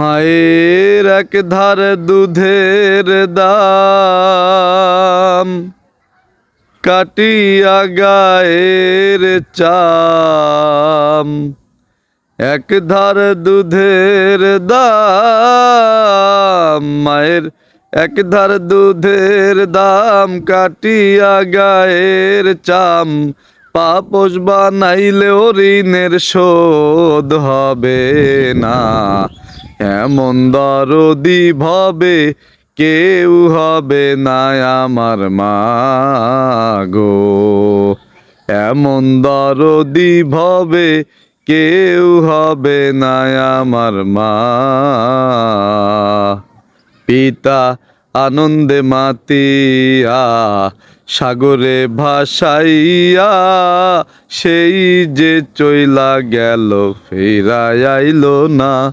মায়ের এক ধার দুধের দাম কাটিয়া গায়ের চাম। এক ধার দুধের দাম, মায়ের এক ধার দুধের দাম কাটিয়া গায়ের চাম। পাপস বানাইলেও ঋণের শোধ হবে না। এমন দরদি ভবে কেউ হবে না আমার মা গো এমন দরদি ভবে কেউ হবে না আমার মা। পিতা আনন্দে মাতিয়া, সাগরে ভাসাইয়া, সেই যে চইলা গেল ফেরাই আইল না।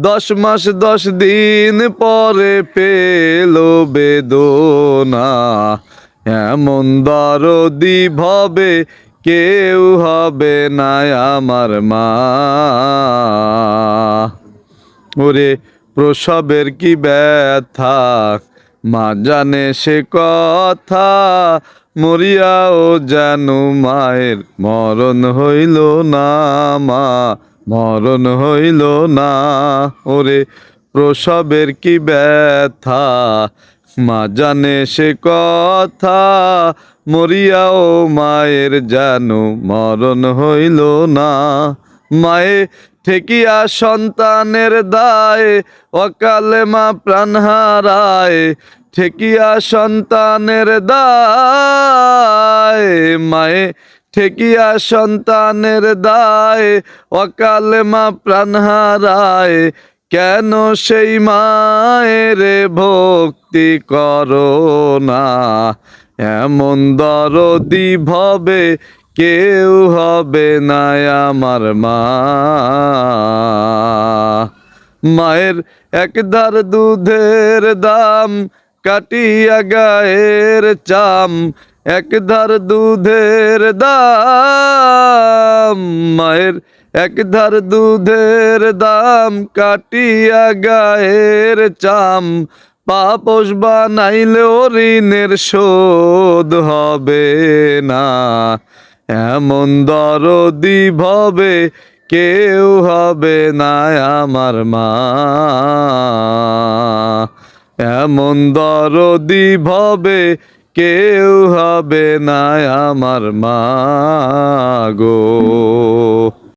দশ মাস, দশ দিন পরে পেল বেদনা। এমন দরদি ভবে কেউ হবে না আমার মা। ওরে প্রসবের কি ব্যথা? মা জানে সে কথা, মরিয়াও জানু মায়ের মরণ হইল না মা। মরণ হইল না। ওরে প্রসবের কি ব্যথা? মা জানে সে কথা। মরিয়াও মায়ের জানু মরণ হইল না। মায়ে ঠেকিয়া সন্তানের দায়, অকালে মা প্রাণ হারায়। ঠেকিয়া সন্তানের দায়, মায়ে ঠেকিয়া সন্তানের দায়, অকালে মা প্রাণ হারায়। কেন সেই মায়ের ভক্তি করো না? এমন দরদি ভবে কেউ হবে না আমার মা। মায়ের একদার দুধের দাম কাটিয়া গায়ের চাম একধার দুধের দাম, মায়ের একধার দুধের দাম, কাটিয়া গায়ের চাম। পাপস বানাইলেও ঋণের শোধ হবে না। এমন দরদি ভবে কেউ হবে না আমার মা। এমন দরদি ভবে কেউ হবে না আমার মা গো।